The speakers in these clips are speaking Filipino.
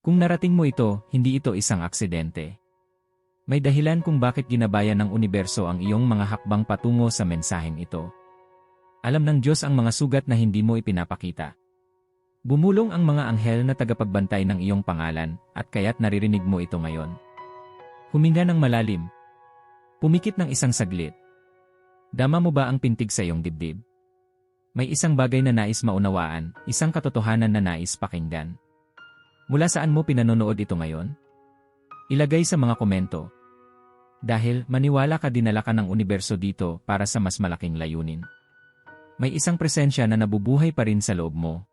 Kung narating mo ito, hindi ito isang aksidente. May dahilan kung bakit ginabayan ng universo ang iyong mga hakbang patungo sa mensaheng ito. Alam ng Diyos ang mga sugat na hindi mo ipinapakita. Bumulong ang mga anghel na tagapagbantay ng iyong pangalan, at kaya't naririnig mo ito ngayon. Huminga ng malalim. Pumikit ng isang saglit. Dama mo ba ang pintig sa iyong dibdib? May isang bagay na nais maunawaan, isang katotohanan na nais pakinggan. Mula saan mo pinanonood ito ngayon? Ilagay sa mga komento. Dahil maniwala ka dinala ka ng universo dito para sa mas malaking layunin. May isang presensya na nabubuhay pa rin sa loob mo.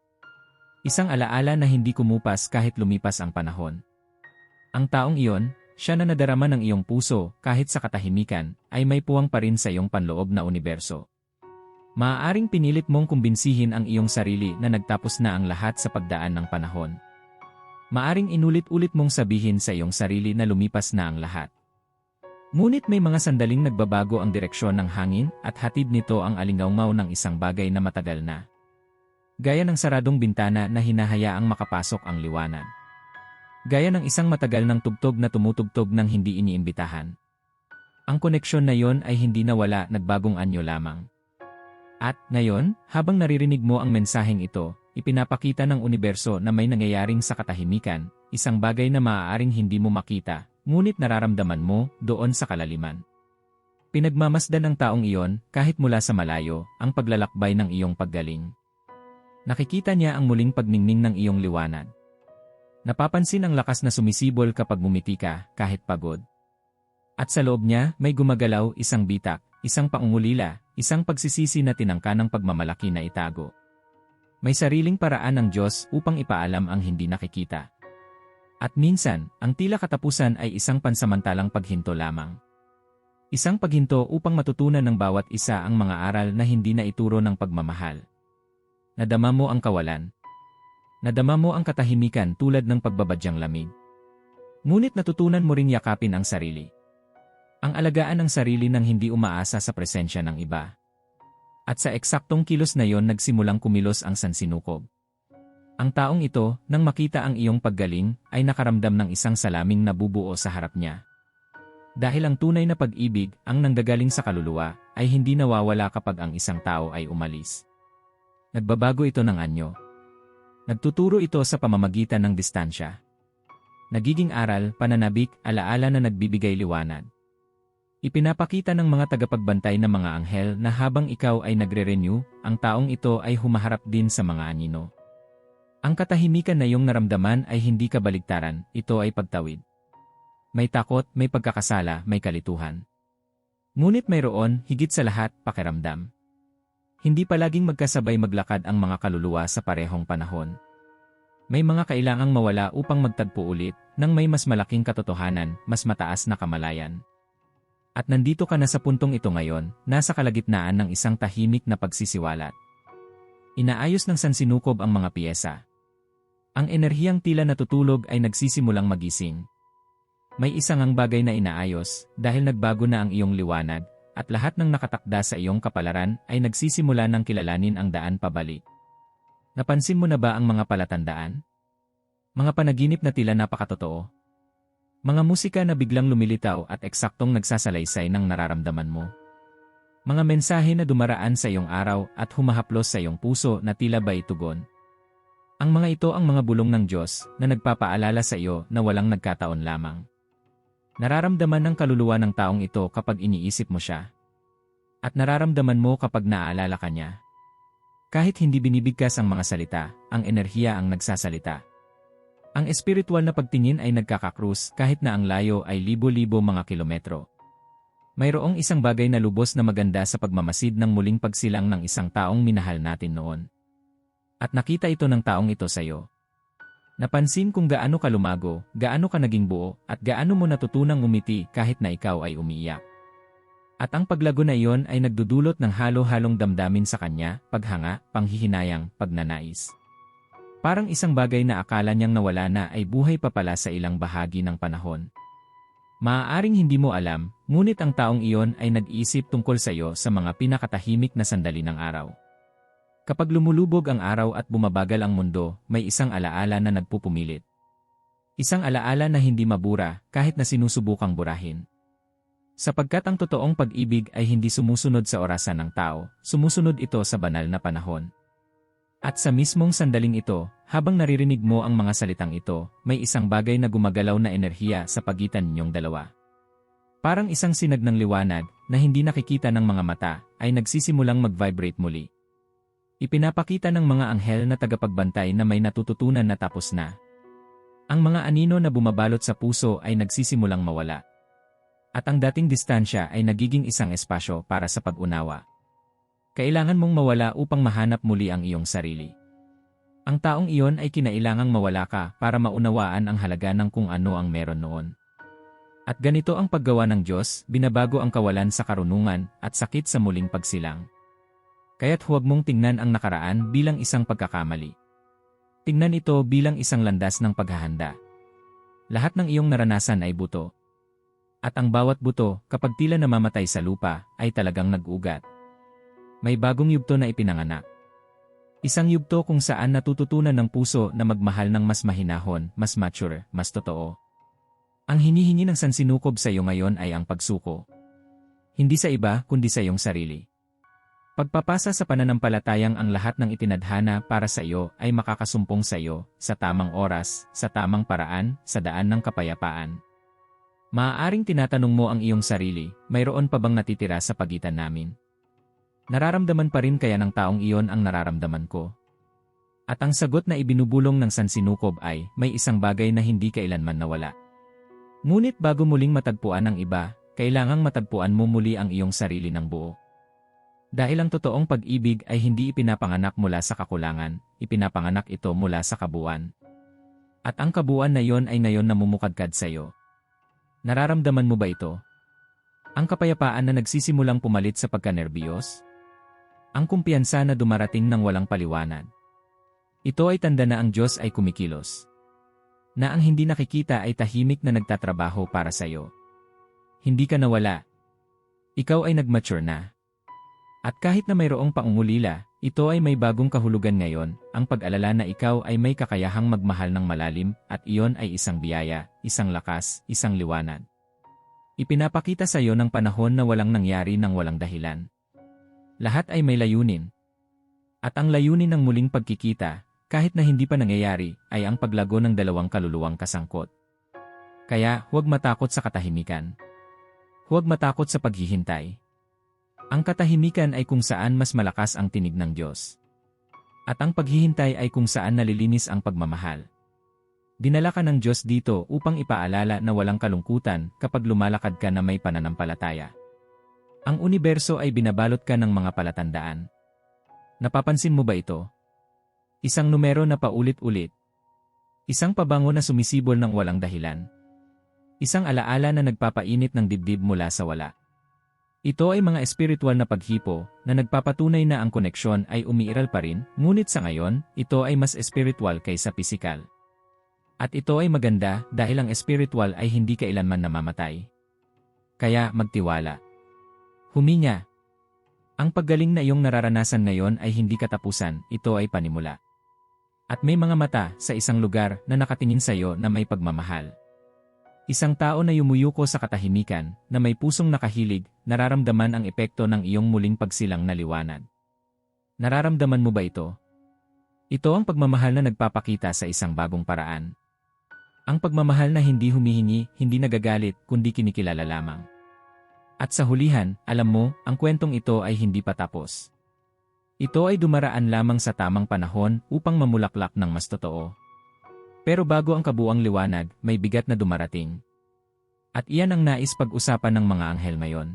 Isang alaala na hindi kumupas kahit lumipas ang panahon. Ang taong iyon, siya na nadarama ng iyong puso kahit sa katahimikan, ay may puwang pa rin sa iyong panloob na universo. Maaaring pinilit mong kumbinsihin ang iyong sarili na nagtapos na ang lahat sa pagdaan ng panahon. Maaring inulit-ulit mong sabihin sa iyong sarili na lumipas na ang lahat. Ngunit may mga sandaling nagbabago ang direksyon ng hangin at hatid nito ang alingaungaw ng isang bagay na matagal na. Gaya ng saradong bintana na hinahayaang makapasok ang liwanag. Gaya ng isang matagal ng tugtog na tumutugtog ng hindi iniimbitahan. Ang koneksyon na yon ay hindi nawala nagbagong anyo lamang. At, ngayon, habang naririnig mo ang mensaheng ito, ipinapakita ng universo na may nangyayaring sa katahimikan, isang bagay na maaaring hindi mo makita, ngunit nararamdaman mo doon sa kalaliman. Pinagmamasdan ng taong iyon, kahit mula sa malayo, ang paglalakbay ng iyong paggaling. Nakikita niya ang muling pagningning ng iyong liwanag. Napapansin ang lakas na sumisibol kapag bumiti ka, kahit pagod. At sa loob niya, may gumagalaw isang bitak, isang paungulila, isang pagsisisi na tinangka ng pagmamalaki na itago. May sariling paraan ng Diyos upang ipaalam ang hindi nakikita. At minsan, ang tila katapusan ay isang pansamantalang paghinto lamang. Isang paghinto upang matutunan ng bawat isa ang mga aral na hindi na ituro ng pagmamahal. Nadama mo ang kawalan. Nadama mo ang katahimikan tulad ng pagbabadyang lamig. Ngunit natutunan mo ring yakapin ang sarili. Ang alagaan ng sarili nang hindi umaasa sa presensya ng iba. At sa eksaktong kilos na yon nagsimulang kumilos ang sansinukob. Ang taong ito, nang makita ang iyong paggaling, ay nakaramdam ng isang salaming nabubuo sa harap niya. Dahil ang tunay na pag-ibig, ang nanggagaling sa kaluluwa, ay hindi nawawala kapag ang isang tao ay umalis. Nagbabago ito ng anyo. Nagtuturo ito sa pamamagitan ng distansya. Nagiging aral, pananabik, alaala na nagbibigay liwanag. Ipinapakita ng mga tagapagbantay ng mga anghel na habang ikaw ay nagre-renew, ang taong ito ay humaharap din sa mga anino. Ang katahimikan na iyong naramdaman ay hindi kabaligtaran, ito ay pagtawid. May takot, may pagkakasala, may kalituhan. Ngunit mayroon, higit sa lahat, pakiramdam. Hindi palaging magkasabay maglakad ang mga kaluluwa sa parehong panahon. May mga kailangang mawala upang magtagpo ulit, nang may mas malaking katotohanan, mas mataas na kamalayan. At nandito ka na sa puntong ito ngayon, nasa kalagitnaan ng isang tahimik na pagsisiwalat. Inaayos ng sansinukob ang mga piyesa. Ang enerhiyang tila natutulog ay nagsisimulang magising. May isang ang bagay na inaayos dahil nagbago na ang iyong liwanag at lahat ng nakatakda sa iyong kapalaran ay nagsisimula ng kilalanin ang daan pabalik. Napansin mo na ba ang mga palatandaan? Mga panaginip na tila napakatotoo, mga musika na biglang lumilitaw at eksaktong nagsasalaysay ng nararamdaman mo. Mga mensahe na dumaraan sa iyong araw at humahaplos sa iyong puso na tila ba'y tugon. Ang mga ito ang mga bulong ng Diyos na nagpapaalala sa iyo na walang nagkataon lamang. Nararamdaman ng kaluluwa ng taong ito kapag iniisip mo siya. At nararamdaman mo kapag naaalala ka niya. Kahit hindi binibigkas ang mga salita, ang enerhiya ang nagsasalita. Ang espiritual na pagtingin ay nagkakakrus kahit na ang layo ay libo-libo mga kilometro. Mayroong isang bagay na lubos na maganda sa pagmamasid ng muling pagsilang ng isang taong minahal natin noon. At nakita ito ng taong ito sa iyo. Napansin kung gaano ka lumago, gaano ka naging buo, at gaano mo natutunang umiti kahit na ikaw ay umiiyak. At ang paglago na iyon ay nagdudulot ng halo-halong damdamin sa kanya, paghanga, panghihinayang, pagnanais. Parang isang bagay na akala niyang nawala na ay buhay pa pala sa ilang bahagi ng panahon. Maaaring hindi mo alam, ngunit ang taong iyon ay nag-iisip tungkol sa iyo sa mga pinakatahimik na sandali ng araw. Kapag lumulubog ang araw at bumabagal ang mundo, may isang alaala na nagpupumilit. Isang alaala na hindi mabura kahit na sinusubukang burahin. Sapagkat ang totoong pag-ibig ay hindi sumusunod sa orasan ng tao, sumusunod ito sa banal na panahon. At sa mismong sandaling ito, habang naririnig mo ang mga salitang ito, may isang bagay na gumagalaw na enerhiya sa pagitan ninyong dalawa. Parang isang sinag ng liwanag na hindi nakikita ng mga mata ay nagsisimulang mag-vibrate muli. Ipinapakita ng mga anghel na tagapagbantay na may natututunan na tapos na. Ang mga anino na bumabalot sa puso ay nagsisimulang mawala. At ang dating distansya ay nagiging isang espasyo para sa pag-unawa. Kailangan mong mawala upang mahanap muli ang iyong sarili. Ang taong iyon ay kinailangang mawala ka para maunawaan ang halaga ng kung ano ang meron noon. At ganito ang paggawa ng Diyos, binabago ang kawalan sa karunungan at sakit sa muling pagsilang. Kaya't huwag mong tingnan ang nakaraan bilang isang pagkakamali. Tingnan ito bilang isang landas ng paghahanda. Lahat ng iyong naranasan ay buto, at ang bawat buto, kapag tila namamatay sa lupa, ay talagang nag-ugat. May bagong yugto na ipinanganak. Isang yugto kung saan natututunan ng puso na magmahal ng mas mahinahon, mas mature, mas totoo. Ang hinihingi ng sansinukob sa iyo ngayon ay ang pagsuko. Hindi sa iba, kundi sa iyong sarili. Pagpapasa sa pananampalatayang ang lahat ng itinadhana para sa iyo ay makakasumpong sa iyo, sa tamang oras, sa tamang paraan, sa daan ng kapayapaan. Maaaring tinatanong mo ang iyong sarili, mayroon pa bang natitira sa pagitan namin? Nararamdaman pa rin kaya ng taong iyon ang nararamdaman ko? At ang sagot na ibinubulong ng sansinukob ay, may isang bagay na hindi kailanman nawala. Ngunit bago muling matagpuan ang iba, kailangang matagpuan mo muli ang iyong sarili ng buo. Dahil ang totoong pag-ibig ay hindi ipinapanganak mula sa kakulangan, ipinapanganak ito mula sa kabuuan. At ang kabuuan na iyon ay ngayon namumukadkad sa iyo. Nararamdaman mo ba ito? Ang kapayapaan na nagsisimulang pumalit sa pagkanerbiyos? Ang kumpiyansa na dumarating ng walang paliwanag? Ito ay tanda na ang Diyos ay kumikilos. Na ang hindi nakikita ay tahimik na nagtatrabaho para sa iyo. Hindi ka nawala. Ikaw ay nagmature na. At kahit na mayroong paungulila, ito ay may bagong kahulugan ngayon, ang pag-alala na ikaw ay may kakayahang magmahal ng malalim at iyon ay isang biyaya, isang lakas, isang liwanag. Ipinapakita sa iyo ng panahon na walang nangyari ng walang dahilan. Lahat ay may layunin. At ang layunin ng muling pagkikita, kahit na hindi pa nangyayari, ay ang paglago ng dalawang kaluluwang kasangkot. Kaya, huwag matakot sa katahimikan. Huwag matakot sa paghihintay. Ang katahimikan ay kung saan mas malakas ang tinig ng Diyos. At ang paghihintay ay kung saan nalilinis ang pagmamahal. Dinala ka ng Diyos dito upang ipaalala na walang kalungkutan kapag lumalakad ka na may pananampalataya. Ang universo ay binabalot ka ng mga palatandaan. Napapansin mo ba ito? Isang numero na paulit-ulit. Isang pabango na sumisibol ng walang dahilan. Isang alaala na nagpapainit ng dibdib mula sa wala. Ito ay mga espiritual na paghipo na nagpapatunay na ang koneksyon ay umiiral pa rin, ngunit sa ngayon, ito ay mas espiritual kaysa pisikal. At ito ay maganda dahil ang espiritual ay hindi kailanman namamatay. Kaya magtiwala. Huminga. Ang paggaling na iyong nararanasan ngayon ay hindi katapusan, ito ay panimula. At may mga mata sa isang lugar na nakatingin sa iyo na may pagmamahal. Isang tao na yumuyuko sa katahimikan, na may pusong nakahilig, nararamdaman ang epekto ng iyong muling pagsilang na liwanag. Nararamdaman mo ba ito? Ito ang pagmamahal na nagpapakita sa isang bagong paraan. Ang pagmamahal na hindi humihingi, hindi nagagalit, kundi kinikilala lamang. At sa hulihan, alam mo, ang kwentong ito ay hindi pa tapos. Ito ay dumaraan lamang sa tamang panahon upang mamulaklak ng mas totoo. Pero bago ang kabuang liwanag, may bigat na dumarating. At iyan ang nais pag-usapan ng mga anghel ngayon.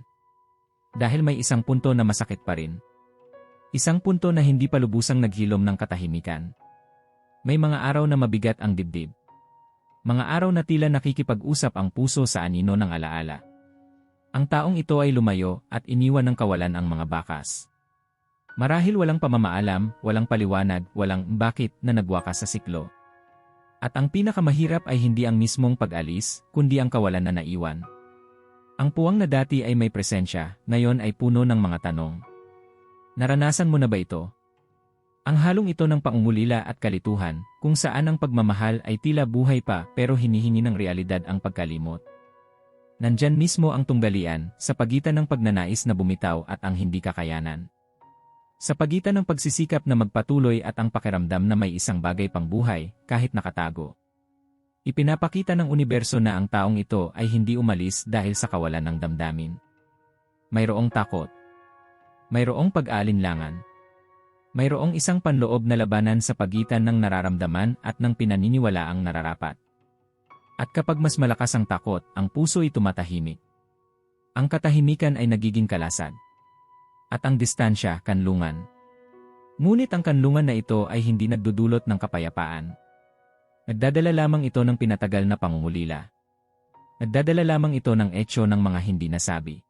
Dahil may isang punto na masakit pa rin. Isang punto na hindi pa lubusang naghilom ng katahimikan. May mga araw na mabigat ang dibdib. Mga araw na tila nakikipag-usap ang puso sa anino ng alaala. Ang taong ito ay lumayo at iniwan ng kawalan ang mga bakas. Marahil walang pamamaalam, walang paliwanag, walang bakit na nagwakas sa siklo. At ang pinakamahirap ay hindi ang mismong pag-alis, kundi ang kawalan na naiwan. Ang puwang na dati ay may presensya, ngayon ay puno ng mga tanong. Naranasan mo na ba ito? Ang halong ito ng pangungulila at kalituhan, kung saan ang pagmamahal ay tila buhay pa pero hinihingi ng realidad ang pagkalimot. Nandyan mismo ang tunggalian sa pagitan ng pagnanais na bumitaw at ang hindi kakayanan. Sa pagitan ng pagsisikap na magpatuloy at ang pakiramdam na may isang bagay pang buhay kahit nakatago. Ipinapakita ng universo na ang taong ito ay hindi umalis dahil sa kawalan ng damdamin. Mayroong takot. Mayroong pag-aalinlangan mayroong isang panloob na labanan sa pagitan ng nararamdaman at ng pinaniniwalaang nararapat. At kapag mas malakas ang takot, ang puso ay tumatahimik. Ang katahimikan ay nagiging kalasad. At ang distansya, kanlungan. Ngunit ang kanlungan na ito ay hindi nagdudulot ng kapayapaan. Nagdadala lamang ito ng pinatagal na pangungulila. Nagdadala lamang ito ng etsyo ng mga hindi nasabi.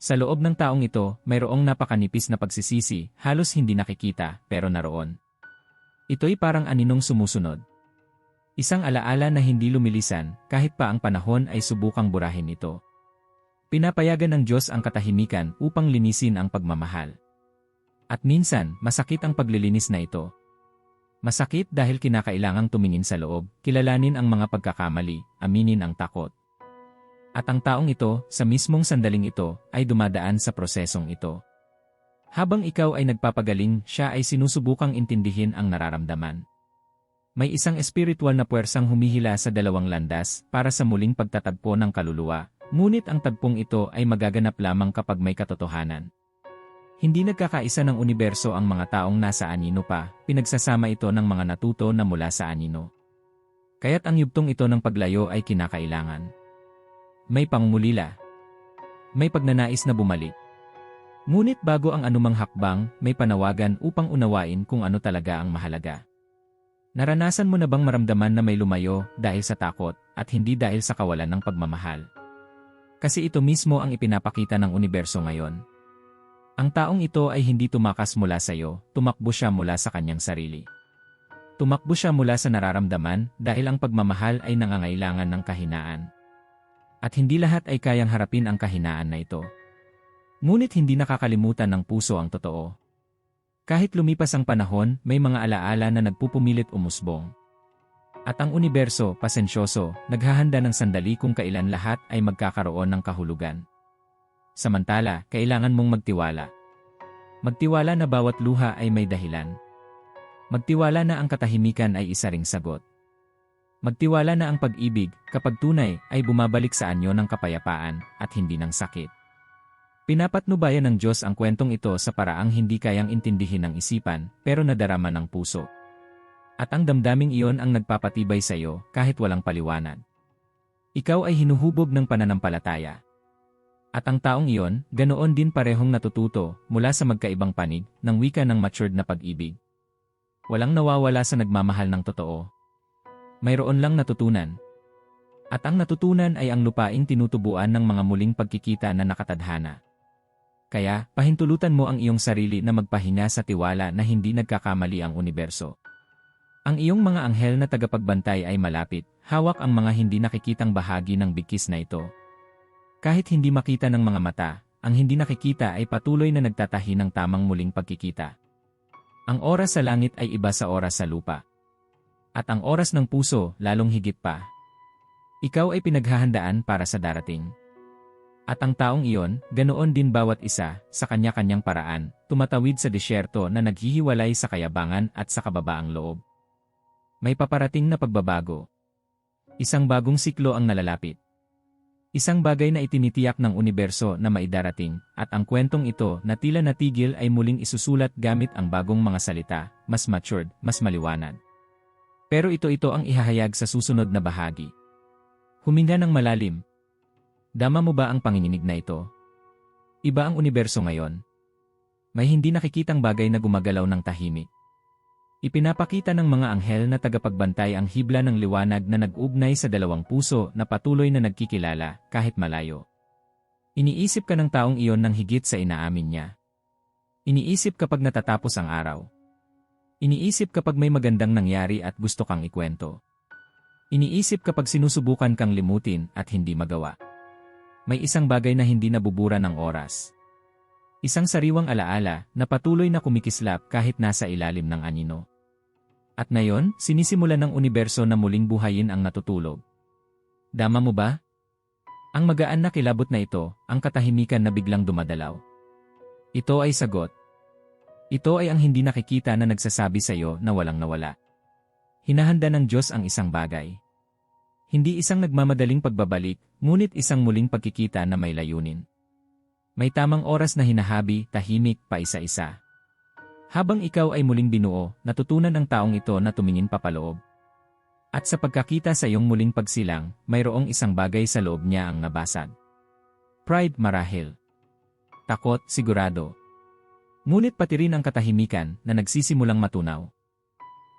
Sa loob ng taong ito, mayroong napakanipis na pagsisisi, halos hindi nakikita, pero naroon. Ito'y parang aninong sumusunod. Isang alaala na hindi lumilisan, kahit pa ang panahon ay subukang burahin ito. Pinapayagan ng Diyos ang katahimikan upang linisin ang pagmamahal. At minsan, masakit ang paglilinis na ito. Masakit dahil kinakailangang tumingin sa loob, kilalanin ang mga pagkakamali, aminin ang takot. At ang taong ito, sa mismong sandaling ito, ay dumadaan sa prosesong ito. Habang ikaw ay nagpapagaling, siya ay sinusubukang intindihin ang nararamdaman. May isang espiritual na puwersang humihila sa dalawang landas para sa muling pagtatagpo ng kaluluwa, ngunit ang tagpong ito ay magaganap lamang kapag may katotohanan. Hindi nagkakaisa ng universo ang mga taong nasa anino pa, pinagsasama ito ng mga natuto na mula sa anino. Kaya't ang yugtong ito ng paglayo ay kinakailangan. May pangmulila. May pagnanais na bumalik. Ngunit bago ang anumang hakbang, may panawagan upang unawain kung ano talaga ang mahalaga. Naranasan mo na bang maramdaman na may lumayo dahil sa takot at hindi dahil sa kawalan ng pagmamahal? Kasi ito mismo ang ipinapakita ng universo ngayon. Ang taong ito ay hindi tumakas mula sa iyo, tumakbo siya mula sa kanyang sarili. Tumakbo siya mula sa nararamdaman dahil ang pagmamahal ay nangangailangan ng kahinaan. At hindi lahat ay kayang harapin ang kahinaan na ito. Ngunit hindi nakakalimutan ng puso ang totoo. Kahit lumipas ang panahon, may mga alaala na nagpupumilit umusbong. At ang universo, pasensyoso, naghahanda ng sandali kung kailan lahat ay magkakaroon ng kahulugan. Samantala, kailangan mong magtiwala. Magtiwala na bawat luha ay may dahilan. Magtiwala na ang katahimikan ay isa ring sagot. Magtiwala na ang pag-ibig, kapag tunay, ay bumabalik sa anyo ng kapayapaan at hindi ng sakit. Pinapatnubayan ng Diyos ang kwentong ito sa paraang hindi kayang intindihin ng isipan, pero nadarama ng puso. At ang damdaming iyon ang nagpapatibay sa iyo kahit walang paliwanag. Ikaw ay hinuhubog ng pananampalataya. At ang taong iyon, ganoon din parehong natututo mula sa magkaibang panig ng wika ng matured na pag-ibig. Walang nawawala sa nagmamahal ng totoo, mayroon lang natutunan. At ang natutunan ay ang lupaing tinutubuan ng mga muling pagkikita na nakatadhana. Kaya, pahintulutan mo ang iyong sarili na magpahinga sa tiwala na hindi nagkakamali ang universo. Ang iyong mga anghel na tagapagbantay ay malapit, hawak ang mga hindi nakikitang bahagi ng bigkis na ito. Kahit hindi makita ng mga mata, ang hindi nakikita ay patuloy na nagtatahi ng tamang muling pagkikita. Ang oras sa langit ay iba sa oras sa lupa. At ang oras ng puso, lalong higit pa. Ikaw ay pinaghahandaan para sa darating. At ang taong iyon, ganoon din bawat isa, sa kanya-kanyang paraan, tumatawid sa disyerto na naghihiwalay sa kayabangan at sa kababaang loob. May paparating na pagbabago. Isang bagong siklo ang nalalapit. Isang bagay na itinitiyak ng universo na maidarating, at ang kwentong ito na tila natigil ay muling isusulat gamit ang bagong mga salita, mas matured, mas maliwanag. Pero ito-ito ang ihahayag sa susunod na bahagi. Huminga ng malalim. Dama mo ba ang panginginig na ito? Iba ang universo ngayon. May hindi nakikitang bagay na gumagalaw ng tahimik. Ipinapakita ng mga anghel na tagapagbantay ang hibla ng liwanag na nag-ugnay sa dalawang puso na patuloy na nagkikilala kahit malayo. Iniisip ka ng taong iyon ng higit sa inaamin niya. Iniisip kapag natatapos ang araw. Iniisip kapag may magandang nangyari at gusto kang ikwento. Iniisip kapag sinusubukan kang limutin at hindi magawa. May isang bagay na hindi nabubura ng oras. Isang sariwang alaala na patuloy na kumikislap kahit nasa ilalim ng anino. At ngayon, sinisimulan ng universo na muling buhayin ang natutulog. Dama mo ba? Ang magaan na kilabot na ito, ang katahimikan na biglang dumadalaw. Ito ay sagot. Ito ay ang hindi nakikita na nagsasabi sa iyo na walang nawala. Hinahanda ng Diyos ang isang bagay. Hindi isang nagmamadaling pagbabalik, ngunit isang muling pagkikita na may layunin. May tamang oras na hinahabi, tahimik, pa isa-isa. Habang ikaw ay muling binuo, natutunan ng taong ito na tumingin papaloob. At sa pagkakita sa iyong muling pagsilang, mayroong isang bagay sa loob niya ang nabasag. Pride marahil. Takot sigurado. Ngunit pati rin ang katahimikan na nagsisimulang matunaw.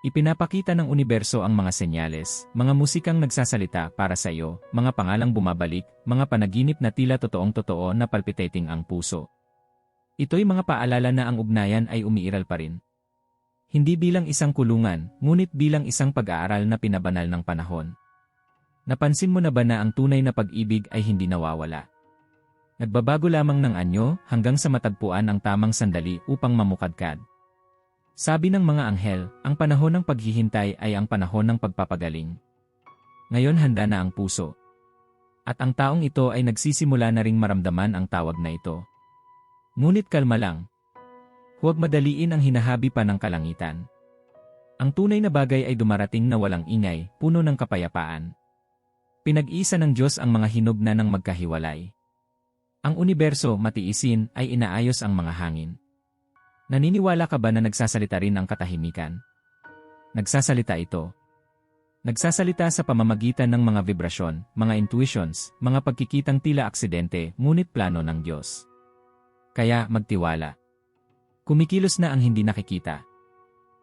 Ipinapakita ng universo ang mga senyales, mga musikang nagsasalita para sa iyo, mga pangalang bumabalik, mga panaginip na tila totoong totoo na palpitating ang puso. Ito'y mga paalala na ang ugnayan ay umiiral pa rin. Hindi bilang isang kulungan, ngunit bilang isang pag-aaral na pinabanal ng panahon. Napansin mo na ba na ang tunay na pag-ibig ay hindi nawawala? Nagbabago lamang ng anyo hanggang sa matagpuan ang tamang sandali upang mamukadkad. Sabi ng mga anghel, ang panahon ng paghihintay ay ang panahon ng pagpapagaling. Ngayon handa na ang puso. At ang taong ito ay nagsisimula na ring maramdaman ang tawag na ito. Ngunit kalma lang. Huwag madaliin ang hinahabi pa ng kalangitan. Ang tunay na bagay ay dumarating na walang ingay, puno ng kapayapaan. Pinag-isa ng Diyos ang mga hinog na ng magkahiwalay. Ang universo, matiisin, ay inaayos ang mga hangin. Naniniwala ka ba na nagsasalita rin ang katahimikan? Nagsasalita ito. Nagsasalita sa pamamagitan ng mga vibrasyon, mga intuitions, mga pagkikitang tila aksidente, ngunit plano ng Diyos. Kaya magtiwala. Kumikilos na ang hindi nakikita.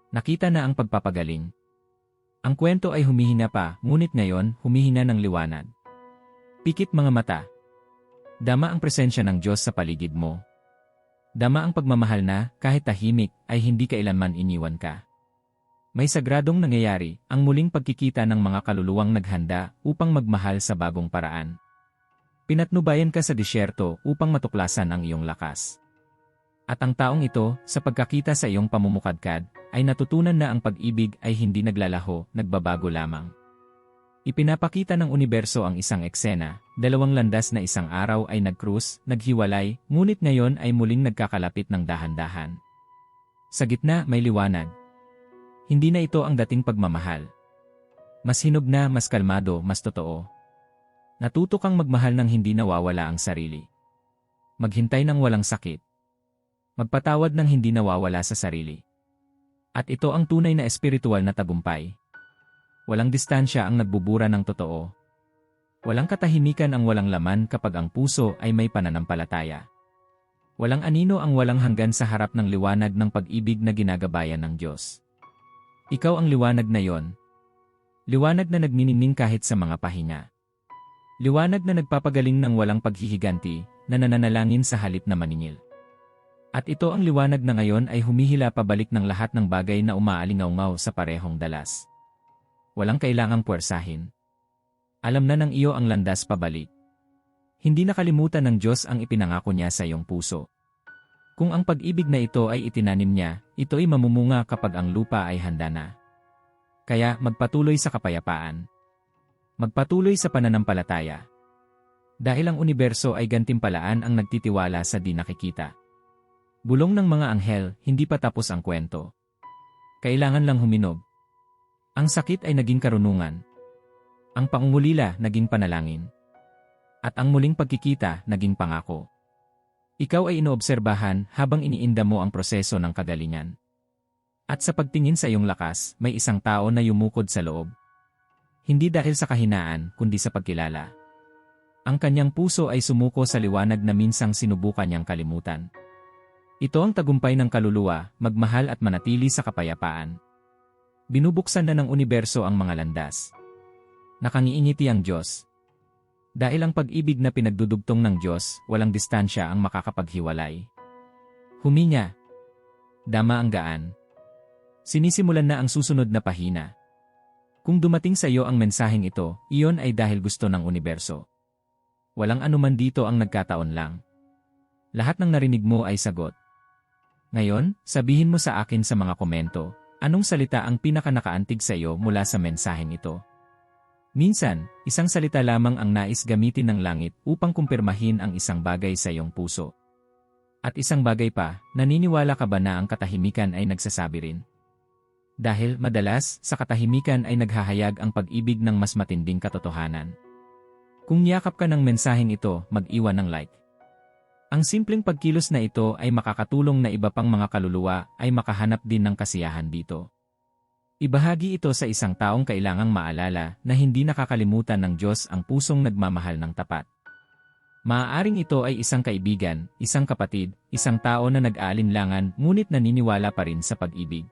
Nakita na ang pagpapagaling. Ang kwento ay humihina pa, ngunit ngayon, humihina ng liwanag. Pikit mga mata. Dama ang presensya ng Diyos sa paligid mo, Dama ang pagmamahal na, kahit tahimik, ay hindi kailanman iniwan ka. May sagradong nangyayari, ang muling pagkikita ng mga kaluluwang naghanda upang magmahal sa bagong paraan. Pinatnubayan ka sa disyerto upang matuklasan ang iyong lakas. At ang taong ito, sa pagkakita sa iyong pamumukadkad, ay natutunan na ang pag-ibig ay hindi naglalaho, nagbabago lamang. Ipinapakita ng universo ang isang eksena, dalawang landas na isang araw ay nagkrus, naghiwalay, ngunit ngayon ay muling nagkakalapit ng dahan-dahan. Sa gitna may liwanag. Hindi na ito ang dating pagmamahal. Mas hinog na, mas kalmado, mas totoo. Natuto kang magmahal ng hindi nawawala ang sarili. Maghintay ng walang sakit. Magpatawad ng hindi nawawala sa sarili. At ito ang tunay na espiritual na tagumpay, Walang distansya ang nagbubura ng totoo. Walang katahimikan ang walang laman kapag ang puso ay may pananampalataya. Walang anino ang walang hanggan sa harap ng liwanag ng pag-ibig na ginagabayan ng Diyos. Ikaw ang liwanag na yon. Liwanag na nagniningning kahit sa mga pahinga. Liwanag na nagpapagaling ng walang paghihiganti, na nananalangin sa halip na maningil. At ito ang liwanag na ngayon ay humihila pabalik ng lahat ng bagay na umaalingaw sa parehong dalas walang kailangang puwersahin. Alam na ng iyo ang landas pabalik. Hindi nakalimutan ng Diyos ang ipinangako niya sa iyong puso. Kung ang pag-ibig na ito ay itinanim niya, ito ay mamumunga kapag ang lupa ay handa na. Kaya magpatuloy sa kapayapaan. Magpatuloy sa pananampalataya. Dahil ang universo ay gantimpalaan ang nagtitiwala sa di nakikita. Bulong ng mga anghel, hindi pa tapos ang kwento. Kailangan lang huminog, ang sakit ay naging karunungan. Ang pangungulila naging panalangin. At ang muling pagkikita naging pangako. Ikaw ay inoobserbahan habang iniinda mo ang proseso ng kagalingan. At sa pagtingin sa iyong lakas, may isang tao na yumukod sa loob. Hindi dahil sa kahinaan, kundi sa pagkilala. Ang kanyang puso ay sumuko sa liwanag na minsang sinubukan niyang kalimutan. Ito ang tagumpay ng kaluluwa, magmahal at manatili sa kapayapaan. Binubuksan na ng universo ang mga landas. Nakangiingiti ang Diyos. Dahil ang pag-ibig na pinagdudugtong ng Diyos, walang distansya ang makakapaghiwalay. Huminya. Dama ang gaan. Sinisimulan na ang susunod na pahina. Kung dumating sa iyo ang mensaheng ito, iyon ay dahil gusto ng universo. Walang anuman dito ang nagkataon lang. Lahat ng narinig mo ay sagot. Ngayon, sabihin mo sa akin sa mga komento, anong salita ang pinakanakaantig sa iyo mula sa mensaheng ito? Minsan, isang salita lamang ang nais gamitin ng langit upang kumpirmahin ang isang bagay sa iyong puso. At isang bagay pa, naniniwala ka ba na ang katahimikan ay nagsasabi rin? Dahil madalas, sa katahimikan ay naghahayag ang pag-ibig ng mas matinding katotohanan. Kung niyakap ka ng mensaheng ito, mag-iwan ng like. Ang simpleng pagkilos na ito ay makakatulong na iba pang mga kaluluwa ay makahanap din ng kasiyahan dito. Ibahagi ito sa isang taong kailangang maalala na hindi nakakalimutan ng Diyos ang pusong nagmamahal ng tapat. Maaaring ito ay isang kaibigan, isang kapatid, isang tao na nag-aalinlangan ngunit naniniwala pa rin sa pag-ibig.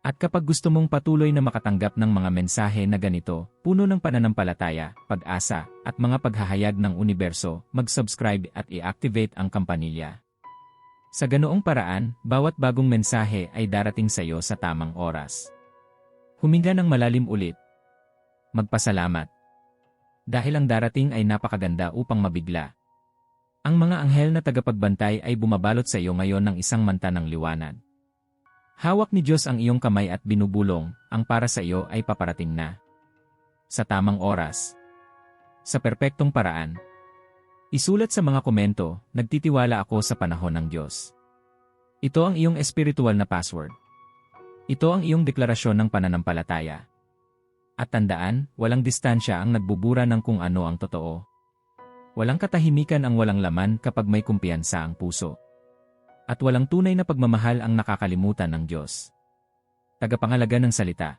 At kapag gusto mong patuloy na makatanggap ng mga mensahe na ganito, puno ng pananampalataya, pag-asa, at mga paghahayag ng universo, mag-subscribe at i-activate ang kampanilya. Sa ganoong paraan, bawat bagong mensahe ay darating sa iyo sa tamang oras. Huminga ng malalim ulit. Magpasalamat. Dahil ang darating ay napakaganda upang mabigla. Ang mga anghel na tagapagbantay ay bumabalot sa iyo ngayon ng isang manta ng liwanag. Hawak ni Diyos ang iyong kamay at binubulong, ang para sa iyo ay paparating na. Sa tamang oras. Sa perpektong paraan. Isulat sa mga komento, nagtitiwala ako sa panahon ng Diyos. Ito ang iyong espiritual na password. Ito ang iyong deklarasyon ng pananampalataya. At tandaan, walang distansya ang nagbubura ng kung ano ang totoo. Walang katahimikan ang walang laman kapag may kumpiyansa ang puso at walang tunay na pagmamahal ang nakakalimutan ng Diyos. Tagapangalaga ng salita.